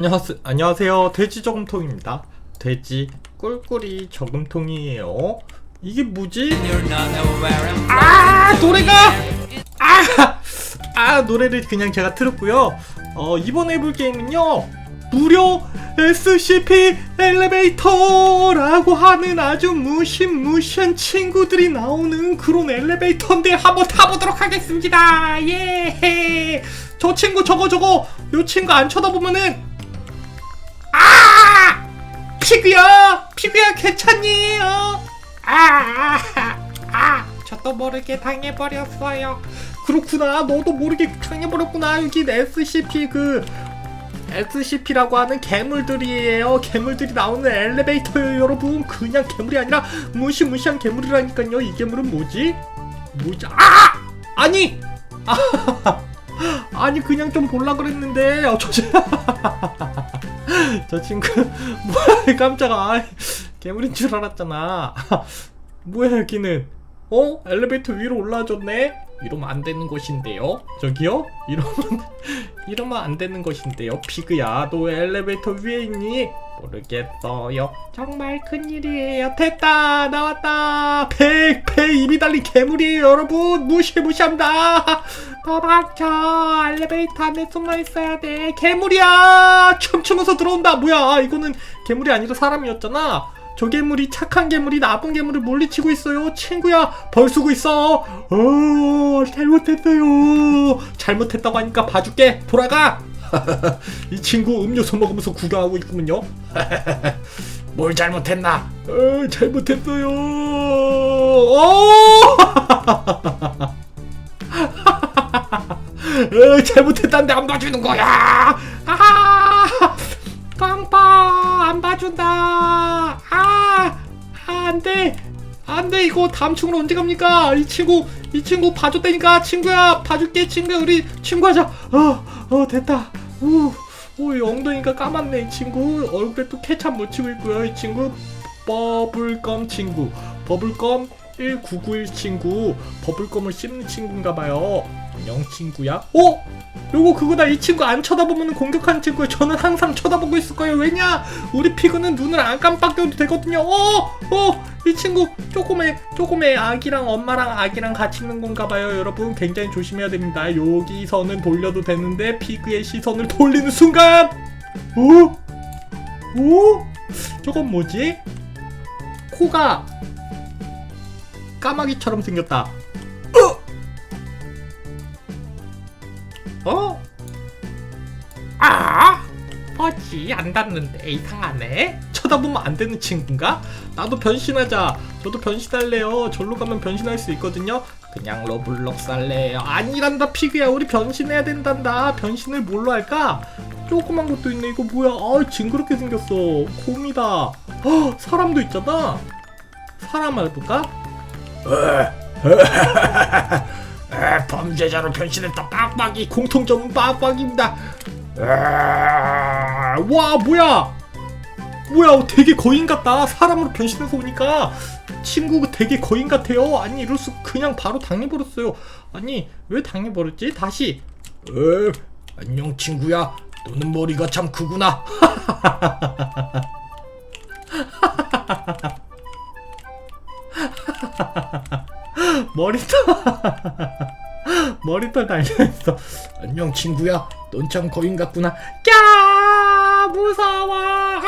안녕하세요. 안녕하세요. 돼지 저금통입니다. 돼지 꿀꿀이 저금통이에요. 이게 뭐지? 아 노래가 아, 아 노래를 그냥 제가 틀었고요. 어 이번에 해볼 게임은요 무료 SCP 엘리베이터라고 하는 아주 무시무시한 친구들이 나오는 그런 엘리베이터인데 한번 타보도록 하겠습니다. 예. 저 친구 저거 저거 요 친구 안 쳐다보면은 아! 피그야! 피그야 괜찮니? 어? 아, 아, 아, 저도 모르게 당해버렸어요. 그렇구나. 너도 모르게 당해버렸구나. 여기 SCP 그 SCP라고 하는 괴물들이에요. 괴물들이 나오는 엘리베이터예요, 여러분. 그냥 괴물이 아니라 무시무시한 괴물이라니까요. 이 괴물은 뭐지? 뭐지? 아! 아니! 아, 아니 그냥 좀 볼라 그랬는데 어, 저, 저 친구 뭐야 깜짝아. 괴물인 줄 알았잖아. 뭐야 여기는 어? 엘리베이터 위로 올라와줬네? 이러면 안 되는 것인데요? 저기요? 이러면 이러면 안 되는 것인데요? 피그야 너 왜 엘리베이터 위에 있니? 모르겠어요. 정말 큰일이에요. 됐다! 나왔다! 배배 입이 달린 괴물이에요 여러분! 무시 무시합니다! 도망쳐! 엘리베이터 안에 숨어 있어야 돼! 괴물이야! 춤추면서 들어온다! 뭐야 이거는 괴물이 아니라 사람이었잖아 저 괴물이 착한 괴물이 나쁜 괴물을 물리치고 있어요. 친구야 벌 쓰고 있어. 어 잘못했어요. 잘못했다고 하니까 봐줄게. 돌아가. 이 친구 음료수 먹으면서 구경하고 있군요. 뭘 잘못했나? 어 잘못했어요. 어! 어, 잘못했다는데 안 봐주는 거야. 아, 빵빵 안 봐준다. 안돼, 안돼 이거 다음 친구는 언제 갑니까? 이 친구, 이 친구 봐줬다니까 친구야, 봐줄게 친구야 우리 친구하자. 어, 어 됐다. 우, 오, 이 엉덩이가 까맣네 이 친구. 얼굴에 또 케찹 묻히고 있고요 이 친구. 버블껌 친구, 버블껌 1991 친구, 버블껌을 씹는 친구인가 봐요. 안녕 친구야. 어? 요거 그거다 이 친구 안 쳐다보면 공격하는 친구야 저는 항상 쳐다보고 있을 거예요 왜냐 우리 피그는 눈을 안 깜빡여도 되거든요 어어이 친구 조금의 조금의 아기랑 엄마랑 아기랑 같이 있는 건가 봐요 여러분 굉장히 조심해야 됩니다 여기서는 돌려도 되는데 피그의 시선을 돌리는 순간 오? 오? 저건 뭐지? 코가 까마귀처럼 생겼다 어? 아? 뭐지? 안 닿는데 이상하네? 쳐다보면 안 되는 친구인가? 나도 변신하자. 저도 변신할래요. 절로 가면 변신할 수 있거든요. 그냥 러블럭스 할래요. 아니란다 피그야. 우리 변신해야 된단다. 변신을 뭘로 할까? 조그만 것도 있네. 이거 뭐야? 아 징그럽게 생겼어. 곰이다. 어, 사람도 있잖아. 사람 해볼까? 에, 범죄자로 변신했다 빡빡이 공통점은 빡빡입니다. 에, 와 뭐야? 뭐야 되게 거인 같다. 사람으로 변신해서 오니까. 친구가 되게 거인 같아요. 아니 이럴 수 그냥 바로 당해버렸어요. 아니 왜 당해버렸지? 다시. 에, 안녕 친구야. 너는 머리가 참 크구나 머리털. 머리털 달려있어. 안녕 친구야. 넌 참 거인 같구나. 야 무서워.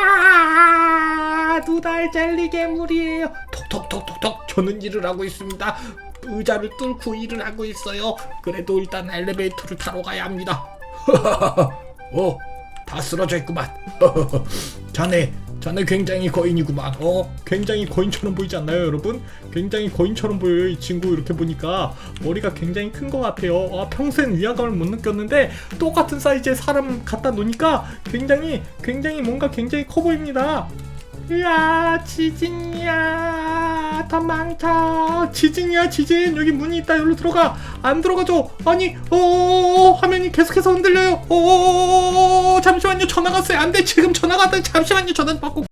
두달 젤리 괴물이에요. 톡톡톡톡톡. 저는 일을 하고 있습니다. 의자를 뚫고 일을 하고 있어요. 그래도 일단 엘리베이터를 타러 가야 합니다. 어, 다 쓰러져 있구만. 자네, 자네 굉장히 거인이구만. 어, 굉장히 거인처럼 보이지 않나요, 여러분? 굉장히 거인처럼 보여요, 이 친구 이렇게 보니까 머리가 굉장히 큰 것 같아요. 아, 평소엔 위화감을 못 느꼈는데 똑같은 사이즈의 사람 갖다 놓으니까 굉장히, 굉장히 뭔가 굉장히 커 보입니다. 으아, 지진이야, 도망쳐. 지진이야, 지진. 여기 문이 있다. 여기로 들어가. 안 들어가죠? 아니, 어, 화면이 계속해서 흔들려요. 어, 잠시만요. 전화가 왔어요. 안 돼. 지금 전화가 왔다. 잠시만요. 전화 받고.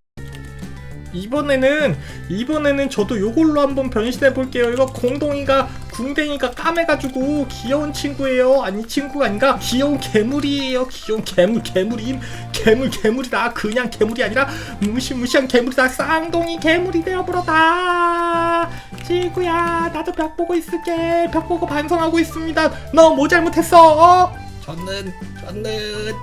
이번에는 이번에는 저도 요걸로 한번 변신해 볼게요. 이거 공동이가 궁댕이가 까매가지고 귀여운 친구예요. 아니 친구가 아니라 귀여운 괴물이에요. 귀여운 괴물 괴물임 괴물 괴물이다. 그냥 괴물이 아니라 무시무시한 괴물이다. 쌍둥이 괴물이 되어버렸다. 친구야 나도 벽 보고 있을게. 벽 보고 반성하고 있습니다. 너 뭐 잘못했어? 어? 저는 저는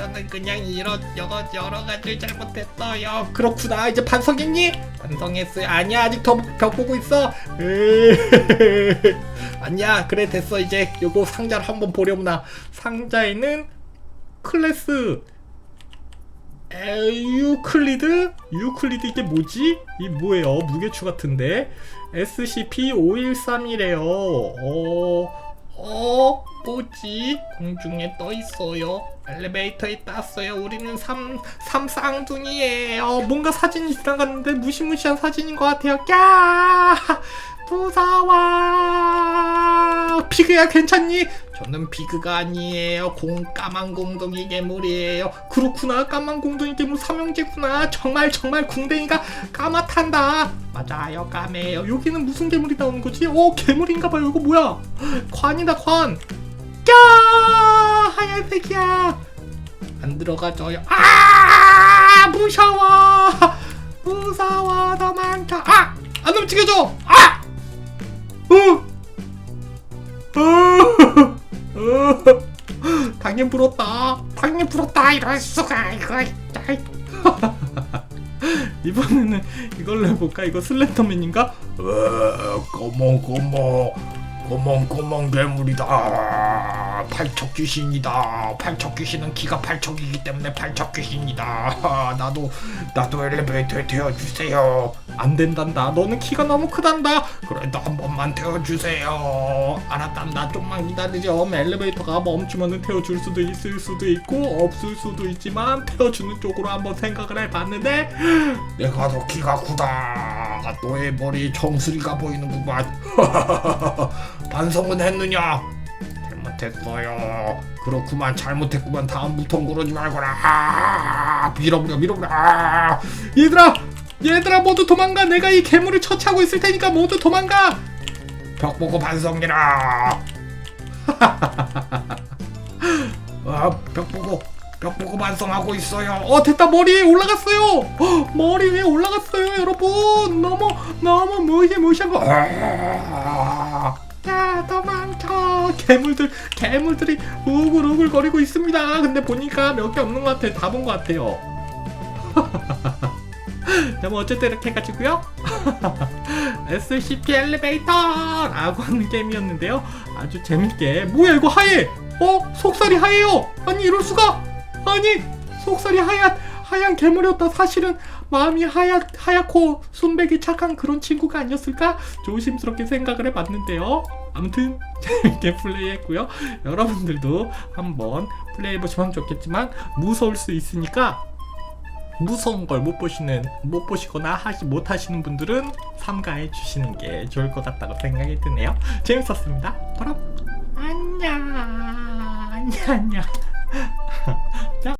저는 그냥 이런 여러 여러 가지 잘못했어요. 그렇구나. 이제 반성했니? 반성했어요. 아니야 아직 더 벽 보고 있어. 아니야 그래 됐어 이제 요거 상자를 한번 보려무나 상자에는 클래스 에, 유클리드? 유클리드 이게 뭐지? 이 뭐예요? 무게추 같은데 SCP-5131이래요 어... 어? 뭐지? 공중에 떠 있어요. 엘리베이터에 땄어요. 우리는 삼, 삼쌍둥이에요. 뭔가 사진이 지나갔는데 무시무시한 사진인 것 같아요. 까 무서워 피그야 괜찮니? 저는 비그가 아니에요. 공 까만 공동이 괴물이에요. 그렇구나 까만 공둥이 괴물 삼형제구나 정말 정말 궁뎅이가 까맣단다 맞아요 까매요 여기는 무슨 괴물이 나오는 거지? 어 괴물인가 봐요 이거 뭐야 관이다 관 까! 하얀색이야 안 들어가져요 아 무서워 무서워 도망쳐 아! 안 움직여줘 아! 당연 불었다. 당연 불었다. 이럴 수가 이거. 이번에는 이걸로 해볼까? 이거 슬렌더맨인가? 어, 꼬몽 꼬몽 꼬몽 꼬몽 괴물이다. 팔척 귀신이다. 팔척 귀신은 키가 팔척이기 때문에 팔척 귀신이다. 나도 나도 엘리베이터에 태워주세요. 안 된단다. 너는 키가 너무 크단다. 그래도 한 번만 태워주세요. 알았단다. 좀만 기다리렴. 엘리베이터가 멈추면 태워줄 수도 있을 수도 있고 없을 수도 있지만 태워주는 쪽으로 한번 생각을 해봤는데 내가 더 키가 크다. 너의 머리 정수리가 보이는구만. 반성은 했느냐? 잘못했어요. 그렇구만 잘못했구만. 다음부턴 그러지 말거라. 아, 밀어버려 밀어버려. 아, 얘들아 얘들아 모두 도망가. 내가 이 괴물을 처치하고 있을 테니까 모두 도망가. 벽 보고 반성해라. 아, 벽 보고 벽 보고 반성하고 있어요. 어 됐다 머리 위에 올라갔어요 헉, 머리 위에 올라갔어요 여러분 너무 너무 무시무시한 거 아, 괴물들 괴물들이 우글우글 거리고 있습니다. 근데 보니까 몇 개 없는 것 같아. 다본 것 같아요. 자, 뭐 어쨌든 이렇게 해가지고요. SCP 엘리베이터라고 하는 게임이었는데요. 아주 재밌게. 뭐야 이거 하얘! 어? 속살이 하얘요! 아니 이럴 수가! 아니 속살이 하얀 하얀 괴물이었다. 사실은 마음이 하얗, 하얗고 순백이 착한 그런 친구가 아니었을까? 조심스럽게 생각을 해봤는데요 아무튼 재밌게 플레이했고요 여러분들도 한번 플레이해보시면 좋겠지만 무서울 수 있으니까 무서운 걸 못 보시는 못 보시거나 하시 못 하시는 분들은 삼가해 주시는 게 좋을 것 같다고 생각이 드네요. 재밌었습니다. 그럼 안녕 안녕 안녕. 자